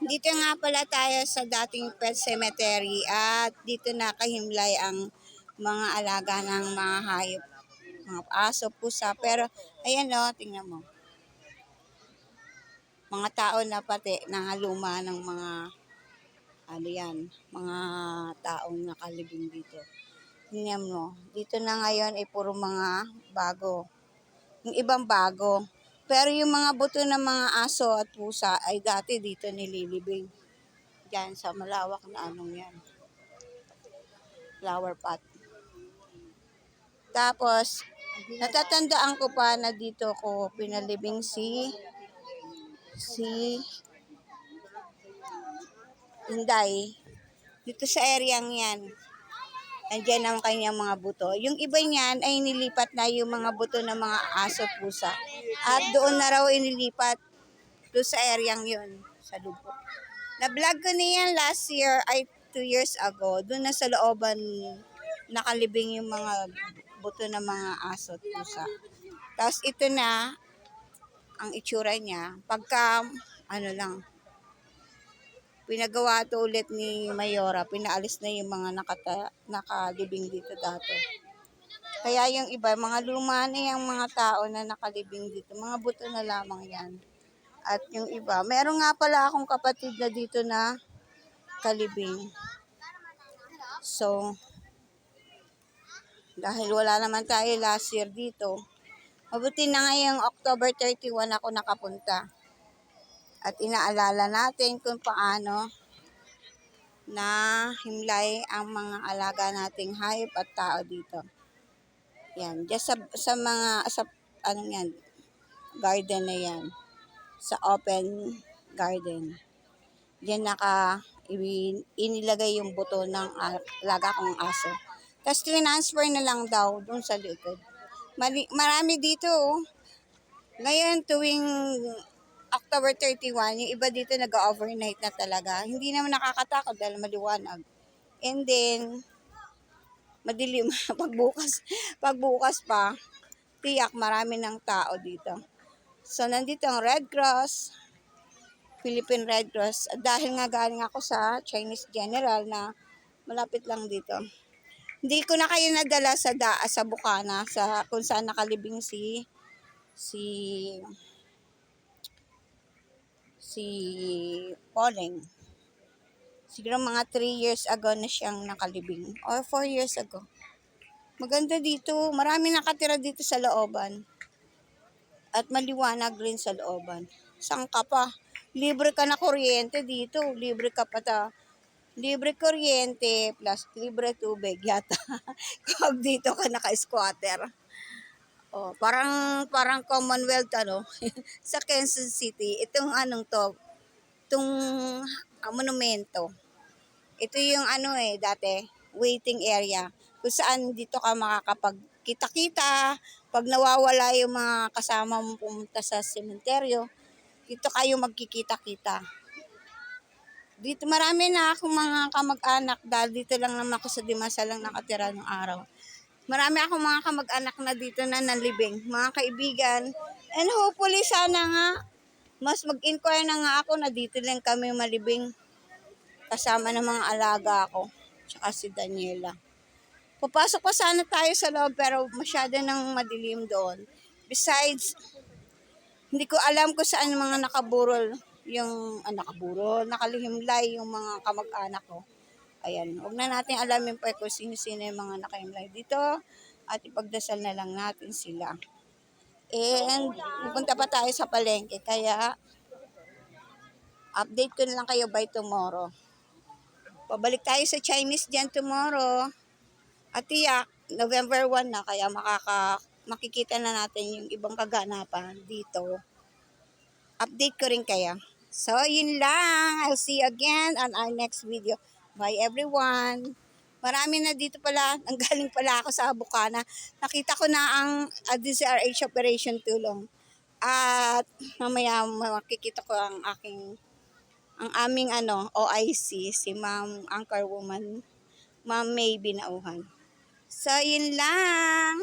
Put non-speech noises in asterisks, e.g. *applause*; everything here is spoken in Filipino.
Dito nga pala tayo sa dating pet cemetery at dito nakahimlay ang mga alaga ng mga hayop. Mga aso, pusa. Pero, ayan o, tingnan mo. Mga tao na pati nangaluma ng mga, ano yan, mga taong nakalibing dito. Tingnan mo. Dito na ngayon ay puro mga bago. Yung ibang bago. Pero yung mga buto ng mga aso at pusa ay dati dito nililibing. Diyan sa malawak na anong yan. Flower pot. Tapos, natatandaan ko pa na dito ko pinalibing si si Inday. Dito sa area yan. Andiyan ang kanyang mga buto. Yung iba niyan ay nilipat na yung mga buto ng mga aso pusa. At doon na raw inilipat doon sa area yun, sa lupo. Na-vlog ko niyan last year, ay two years ago. Doon na sa looban nakalibing yung mga buto ng mga aso at pusa. Tapos ito na, ang itsura niya, pagka, ano lang, pinagawa to ulit ni Mayora, pinaalis na yung mga nakata, nakalibing dito dati. Kaya yung iba, mga luma na yung mga tao na nakalibing dito, mga buto na lamang yan. At yung iba, meron nga pala akong kapatid na dito na kalibing. So, dahil wala naman tayo last year dito, mabuti na ngayong October 31 ako nakapunta at inaalala natin kung paano na himlay ang mga alaga nating hayop at tao dito. Yan, just sa, sa mga, sa, ano yan, garden na yan. Sa open garden. Diyan naka, inilagay yung buto ng alaga kong aso. Tapos transfer na lang daw dun sa likod. Mali, marami dito, oh. Ngayon, tuwing October 31, yung iba dito nag-overnight na talaga. Hindi naman nakakatakot dahil maliwanag. And then, madilim. *laughs* pagbukas, pagbukas pa, tiyak marami ng tao dito. So, nandito ang Red Cross, Philippine Red Cross. Dahil nga galing ako sa Chinese General na malapit lang dito. Hindi ko na kayo nadala sa da sa Bukana sa kung saan nakalibing si si si Pauling. Siguro mga 3 years ago na siyang nakalibing. O 4 years ago. Maganda dito. Marami nakatira dito sa looban. At maliwanag rin sa looban. Saan ka pa? Libre ka na kuryente dito. Libre ka pa ta. Libre kuryente plus libre tubig yata. *laughs* Kung dito ka naka-squatter. Oh, parang parang Commonwealth ano *laughs* sa Kansas City. Itong anong to, itong ah, monumento. Ito yung ano eh dati waiting area kung saan dito ka makakapag kita-kita pag nawawala yung mga kasama mo pumunta sa sementeryo dito kayo magkikita-kita dito marami na akong mga kamag-anak dahil dito lang naman ako sa Dimasa lang nakatira ng araw Marami akong mga kamag-anak na dito na nalibing, mga kaibigan. And hopefully sana nga, mas mag-inquire na nga ako na dito lang kami malibing kasama ng mga alaga ko, tsaka si Daniela. Papasok pa sana tayo sa loob pero masyado nang madilim doon. Besides, hindi ko alam kung saan mga nakaburol yung ah, nakaburol, nakalihimlay yung mga kamag-anak ko. Ayan, huwag na natin alamin pa kung sino-sino yung mga nakaimlay dito at ipagdasal na lang natin sila. And pupunta pa tayo sa palengke kaya update ko na lang kayo by tomorrow. Pabalik tayo sa Chinese dyan tomorrow. At tiyak, November 1 na kaya makaka, makikita na natin yung ibang kaganapan dito. Update ko rin kaya. So, yun lang. I'll see you again on our next video. Bye everyone. Marami na dito pala, *laughs* nanggaling pala ako sa Bukana. Nakita ko na ang uh, DCRH Operation Tulong. At mamaya makikita ko ang aking ang aming ano, OIC, si Ma'am Anchor Woman, Ma'am May Binauhan. So, yun lang.